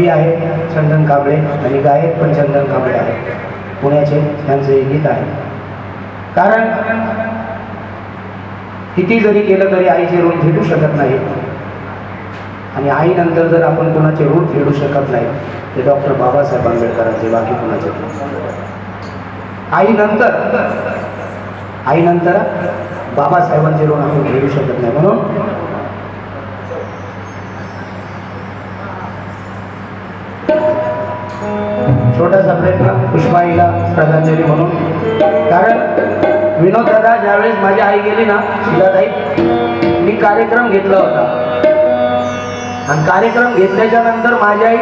कवी आहेत चंदन कांबळे आणि गायक पण चंदन कांबळे आहेत. पुण्याचे त्यांचं हे गीत आहे. कारण किती जरी केलं तरी आईचे ऋण फेडू शकत नाही. आणि आईनंतर जर आपण कोणाचे ऋण फेडू शकत नाही ते डॉक्टर बाबासाहेब आंबेडकरांचे बाकी कोणाचे? आईनंतर आईनंतर बाबासाहेबांचे ऋण आपण फेडू शकत नाही. म्हणून छोटासा प्रयत्न पुष्पाईला श्रद्धांजली म्हणून. कारण विनोद दादा ज्यावेळेस माझी आई गेली ना शिलाताई मी कार्यक्रम घेतला होता. आणि कार्यक्रम घेतल्याच्या नंतर माझी आई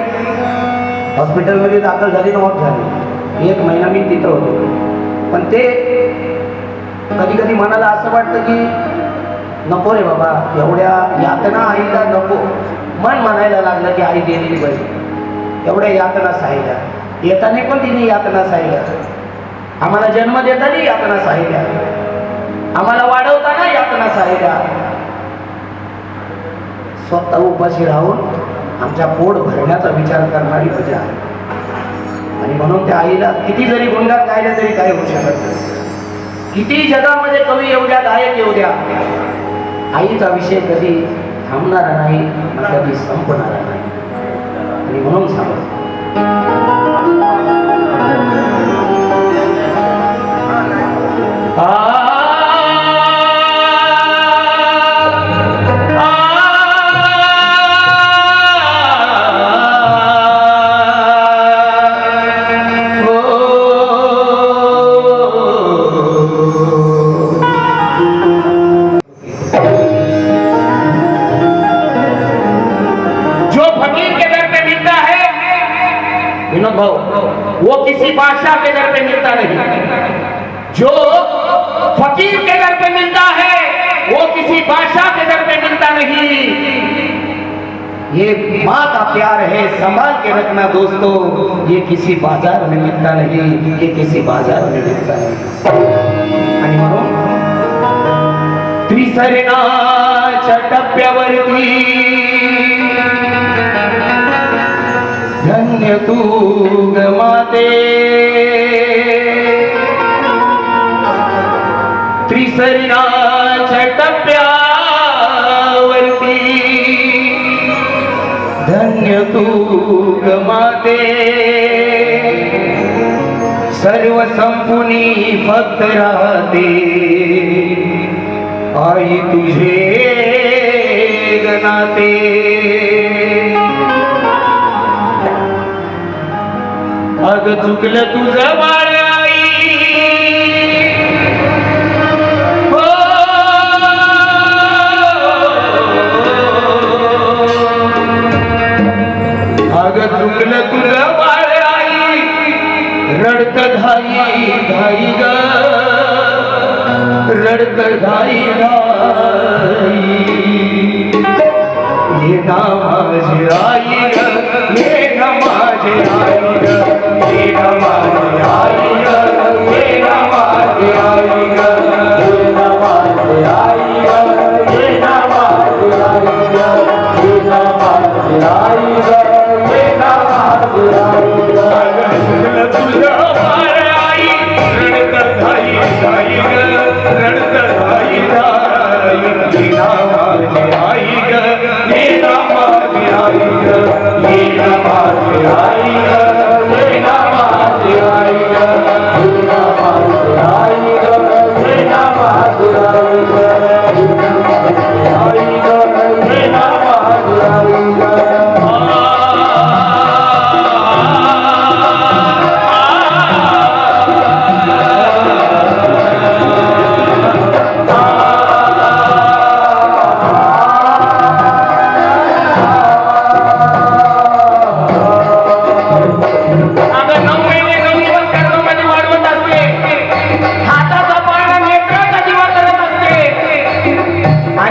हॉस्पिटलमध्ये दाखल झाली नव्हत झाली. एक महिना मी तिथं होतो. पण ते कधी कधी मनाला असं वाटतं की नको रे बाबा एवढ्या यातना आईला नको. मन म्हणायला लागलं की आई गेलेली पाहिजे एवढ्या यातना साहिल्या येताना पण तिने यातना साहिल्या आम्हाला जन्म देताना यातना सांगितल्या. आम्हाला वाढवताना यातना सांगितल्या. स्वतः उपाशी राहून आमच्या पोट भरण्याचा विचार करणारी मजा आहे. आणि म्हणून त्या आईला किती जरी गुणगान गायले तरी काय होऊ शकत नाही. किती जगामध्ये कवी येऊ द्या गायक येऊ द्या आईचा विषय कधी थांबणारा नाही कधी संपणारा नाही. आणि म्हणून सांगतो. Ah! है भाऊ वो किसी बादशाह के घर पे मिलता नहीं। जो फकीर के घर पे मिलता है, वो किसी बादशाह के घर पे मिलता नहीं। ये माँ का प्यार है, संभाल के रखना दोस्तों। ये किसी बाज़ार में मिलता नहीं, ये किसी बाज़ार में मिलता नहीं आणि म्हणून दूग माते। त्रिसरिणा धन्य माते। सर्व संपुनी भक्त आई तुझे गनाते। अग चुकलं तुझं बाळाई अग हो. चुकलं तुझं बाळाई रडत धाई धाई ग. रडत धाई धाई हे नामाची आई.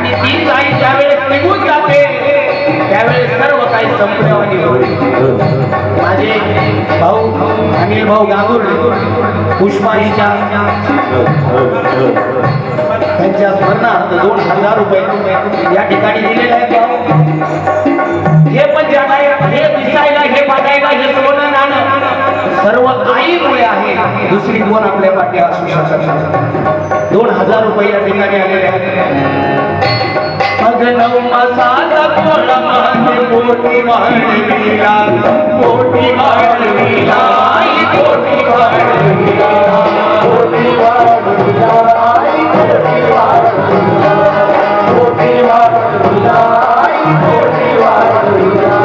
आणि तीच आई ज्यावेळेस निघून जाते त्यावेळेस सर्व काही संपल्यावानी होते. माझे भाऊ अनिल भाऊ गांगुर पुष्पाईच्या त्यांच्या स्मरणार्थ दोन हजार रुपये या ठिकाणी दिलेले आहेत भाऊ. हे पण जगायला हे दिसायला हे बघायला हे सोनं नाणं. सर्व आईमुळे आहे. दुसरी कोण आपल्या पाठी असू शकत दोन हजार रुपये या ठिकाणी आलेले आहेत. மகனம் அசாத கோலமாக போட்டி வாழ்வீரா போட்டி வாழ்வீரா போட்டி வாழ்வீரா போட்டி வாழ்வீரா போட்டி வாழ்வீரா போட்டி வாழ்வீரா போட்டி வாழ்வீரா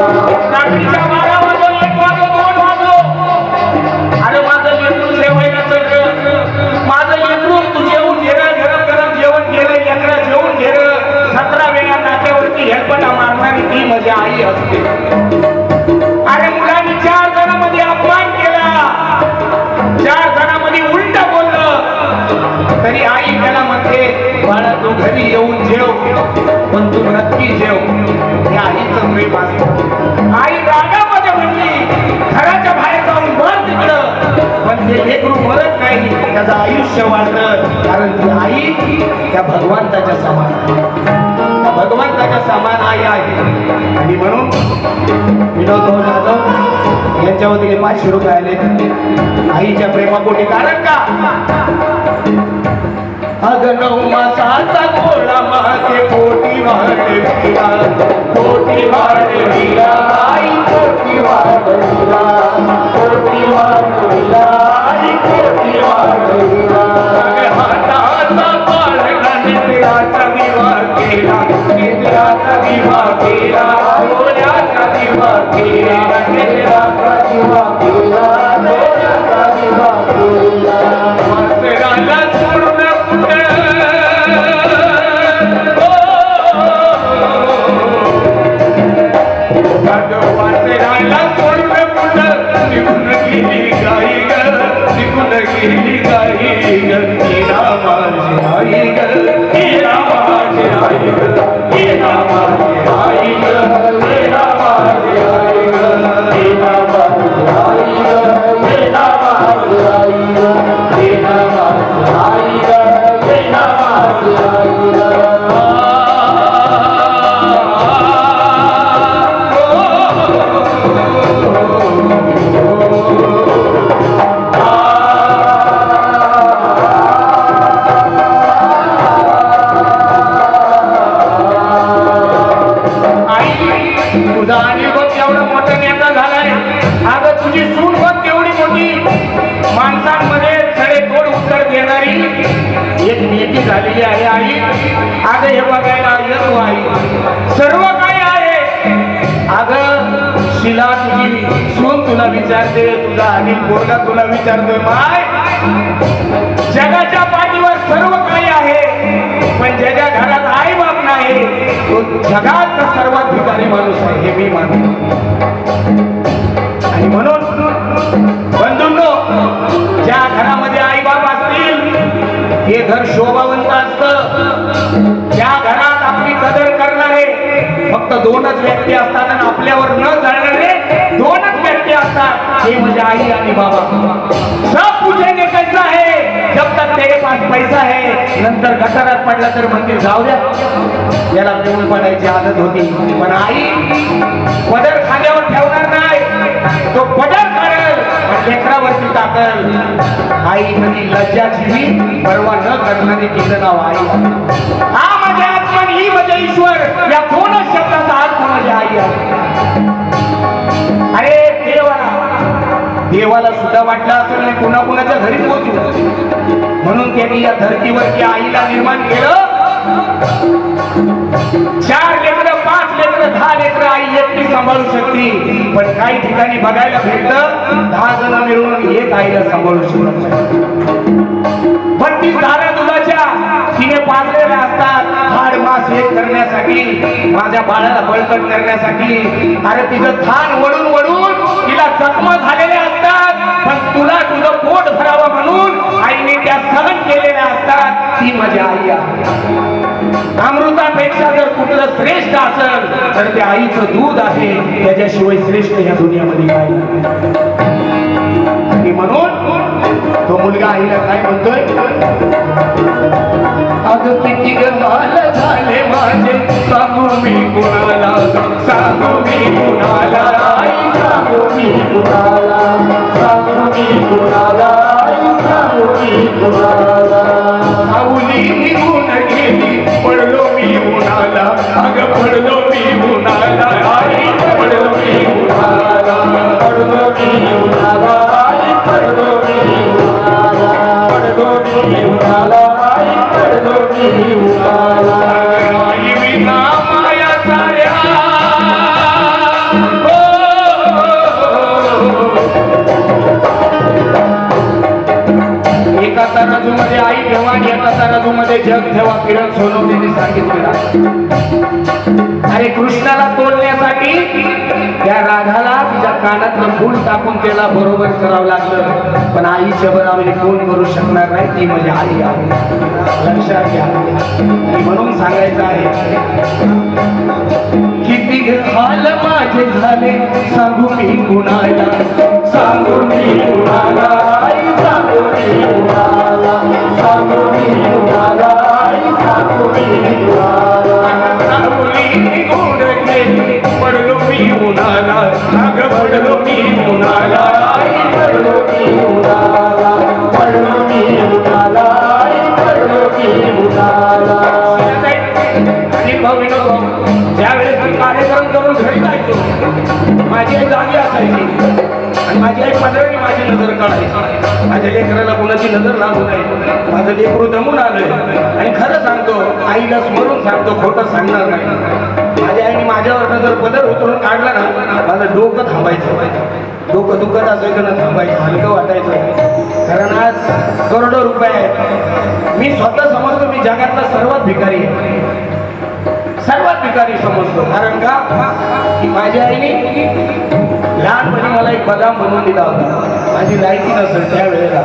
ती माझी आई असते. अरे मुलांनी चार जणांमध्ये अपमान केला. चार जणांमध्ये उलट बोललं तरी आई त्याला म्हणते बाळा तू घरी येऊन जेव पण तू नक्की जेव. हे आईचं प्रेम असतं. आई रागामध्ये म्हणली घराच्या बाहेर जाऊन मर तिकडं. पण ते लेकरू मरत नाही त्याचं आयुष्य वाढतं कारण ती आई त्या भगवंताच्या समान भगवंताच्या समान आई आहे. आणि म्हणून विनोद भाऊ जाधव यांच्या वतीने पाचशे रुपये आले आईच्या प्रेमापोटी कारण का? अगनव मासाचा गोळा माझे पोटी वाढविला पोटी वाढविला आई पोटी वाढविला पोटी वाढविला आई पोटी वाढविला हाताचा पाळणा निद्राचा विवाह केला. Thank you. हे बघायला येत आई सर्व काय आहे. अगं शिला तुझी सून तुला विचारते तुझा अनिल पोरगा तुला विचारतोय माय. जगाच्या पाठीवर सर्व काही आहे पण ज्याच्या घरात आई बाप नाही तो जगात सर्वात भिकारी माणूस आहे हे मी मानतो. आणि म्हणून बंधूंनो ज्या घरामध्ये आई बाप असतील हे घर शोभावंत असतं. या घरात आपली कदर करणारे फक्त दोनच व्यक्ती असतात आणि आपल्यावर न जाणारे दोनच व्यक्ती असतात. ते म्हणजे आई आणि बाबा. सब पूछेंगे कैसा है जब तक तेरे पास पैसा है नंतर गटारात पडला तर म्हणतील जाऊ द्या. याला देऊन पडायची आदत होती. पण आई पदर खाण्यावर ठेवणार नाही. तो पदर काढेल पण टाकल आई कधी लज्जाची परवा न करणारी तिचं नाव आई. हा माझ्या आत्मन ही म्हणजे ईश्वर. या दोनच शब्दाचा अर्थ म्हणजे आई आहे. अरे देवाला देवाला सुद्धा वाटलं असेल नाही कुणा कुणाच्या घरी पोहोचू. म्हणून त्यांनी या धर्तीवरती आईला निर्माण केलं. चार लेकरं पाच लेकर दहा लेकर आई एकटी सांभाळू शकते. पण काही ठिकाणी बघायला भेटतं दहा जण मिळून एक आईला सांभाळू शकत पण ती दारा दुधाच्या तिने पाजलेल्या असतात. हाड मास हे करण्यासाठी माझ्या बाळाला बळकट करण्यासाठी. अरे तिचं थान वडून वडून तिला जखमा झालेल्या असतात. तर त्या आईचं दूध आहे त्याच्याशिवाय श्रेष्ठ या दुनियामध्ये काय आणि म्हणून तो मुलगा आईला काय म्हणतोय? अग किती ग झाले माझे सांगू मी कुणाला सांगू मी कुणाला आई सांगू मी कुणाला सांगू मी कुणाला आई सांगू बाजूमध्ये जग ठेवा किरण सोनवणेने सांगितलेलं अरे कृष्णाला तोडण्यासाठी त्या राधाला तिच्या कानातलं फूल टाकून त्याला बरोबर करावं लागलं. पण आईच्या बरोबर कोण करू शकणार नाही ती म्हणजे आई आहे. लक्षात घ्या. म्हणून सांगायचं आहे किती हाल माझे झाले सांगू मी कुणाला सांगू मी कुणाला आई सांगू मी कुणाला सांगू मी कुणाला आई सांगू मी कुणाला. नजर काढायची. माझ्या लेकराला कोणाची नजर लागू नये. माझं लेकरू दमून आलंय. आणि खरं सांगतो आईला स्मरून सांगतो खोटं सांगणार नाही. माझ्या आईने माझ्यावर नजर पदर उतरून काढला ना माझं डोकं थांबायचं. डोकं दुखत असायचं ना थांबायचं हलकं वाटायचं. कारण आज करोडो रुपये आहेत. मी स्वतः समजतो मी जगातला सर्वात भिकारी आहे. सर्वात भिकारी समजतो. कारण का? की माझ्या आईने लहानपणी मला एक बदाम बनवून दिला होता. माझी लायकी नसेल त्या वेळेला.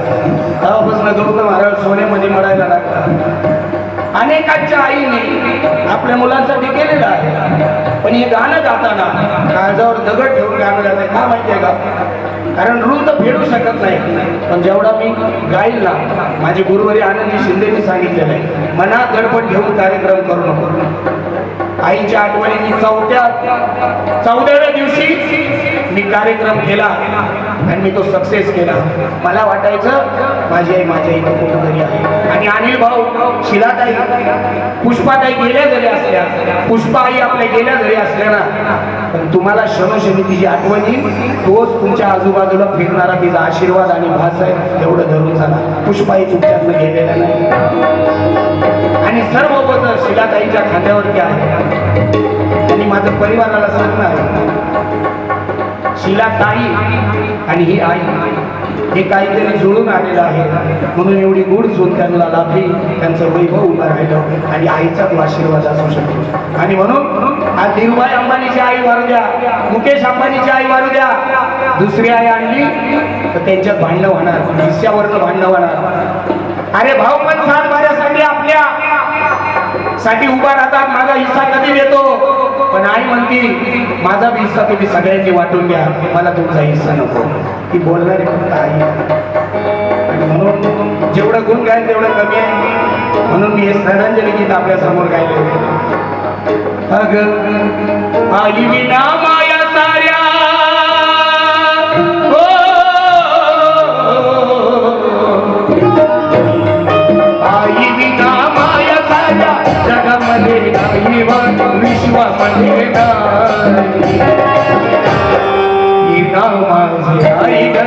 तेव्हापासून गौतम महाराज सोन्यामध्ये मडायला लागला. अनेकांच्या आईने आपल्या मुलांसाठी केलेलं आहे. पण हे गाणं गाताना काळजावर दगड ठेवून गाणं गाणं का माहिती आहे का? कारण रूल तर फेडू शकत नाही. पण जेवढा मी गाईल ना माझे गुरुवारी आनंदी शिंदेनी सांगितलेलं आहे मनात गडबड घेऊन कार्यक्रम करू नको. आईच्या आठवणीने चौथ्या चौदाव्या दिवशी मी कार्यक्रम केला. आणि मी तो सक्सेस केला. मला वाटायचं माझी आई माझ्या आई कुठंतरी आहे. आणि अनिल भाऊ शिलाताई पुष्पाताई गेल्या जरी असल्या पुष्पा आई आपल्या गेल्या जरी असल्या ना पण तुम्हाला क्षणोक्षणी तिची आठवण येईल. तोच तुमच्या आजूबाजूला फिरणारा तिचा आशीर्वाद आणि भास आहे एवढं धरून झाला पुष्पाई तुमच्यातनं गेलेला नाही. आणि सर्व बदल शिलाताईच्या खांद्यावरती आहे आणि माझं परिवाराला सांगणार शिला ताई आणि ही आई. हे काहीतरी जुळून आलेलं आहे. म्हणून एवढी गुढ सून त्यांना लाभली. त्यांचं वैभव उभं राहिलं आणि आईचा तो आशीर्वाद असू शकतो. आणि म्हणून आज धीरुभाई अंबानीची आई मारू द्या. मुकेश अंबानीची आई मारू द्या. दुसरी आई आणली तर त्यांच्यात भांडणं होणार. हिस्स्यावरचं भांडणं होणार. अरे भाऊ पण सात माझ्यासाठी आपल्या. साठी उभा राहतात माझा हिस्सा कधी देतो? पण आई म्हणती माझा हिस्सा तुम्ही सगळ्यांनी वाटून घ्या. मला तुमचा हिस्सा नको. ती बोलणारी फक्त आई आहे. आणि म्हणून जेवढं गुण गायल तेवढं कमी आहे. म्हणून मी हे श्रद्धांजली गीत आपल्यासमोर गायले. अग आई विना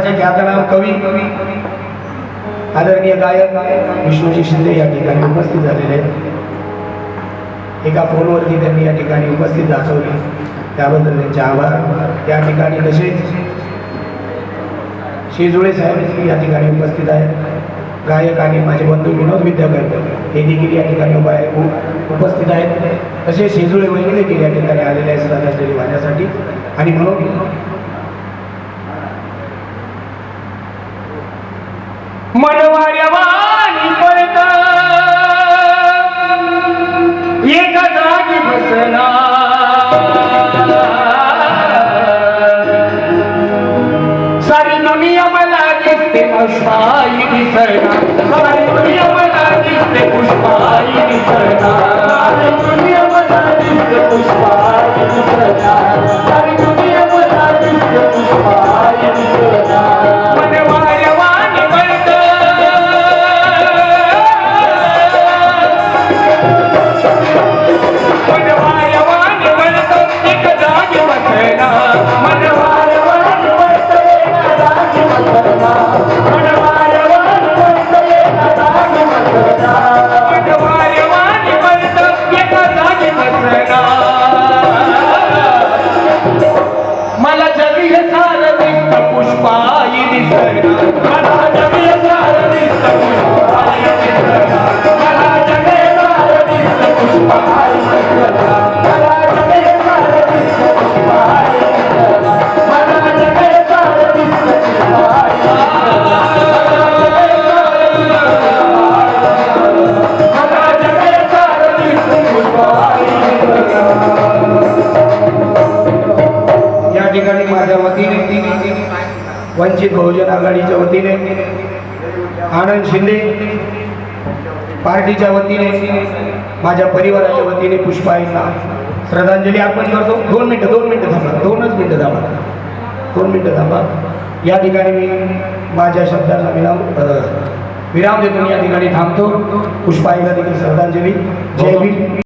महाराष्ट्राचे ख्यातनाम कवी आदरणीय गायक विष्णूजी शिंदे या ठिकाणी उपस्थित झालेले आहेत. एका फोनवरती त्यांनी या ठिकाणी उपस्थित दाखवली. त्याबद्दल त्यांचे आभार. या ठिकाणी तसेच शेजुळे साहेब या ठिकाणी उपस्थित आहेत. गायक आणि माझे बंधू विनोद विद्याकर हे देखील या ठिकाणी उभा आहे. उपस्थित आहेत. तसेच शेजुळे वहिनी देखील या ठिकाणी आलेले आहेत. श्रद्धांजली वाहण्यासाठी. आणि म्हणून मनवाऱ्यावानी पळत. एका जागी बसना सारी दुनिया मला दिसते पुष्पाई दिसना सारी दुनिया मला दिसते पुष्पाई दिसना सारी दुनिया मला दिसते पुष्पाई दिसना सारी Mother वंचित बहुजन आघाडीच्या वतीने आनंद शिंदे पार्टीच्या वतीने माझ्या परिवाराच्या वतीने पुष्पाईंना श्रद्धांजली अर्पण करतो. दोन मिनटं दोन मिनटं थांबा. दोनच मिनटं थांबा. दोन मिनटं थांबा. या ठिकाणी मी माझ्या शब्दांना विराम विराम देतो. या ठिकाणी थांबतो. पुष्पाईला देखील श्रद्धांजली. जय भीम.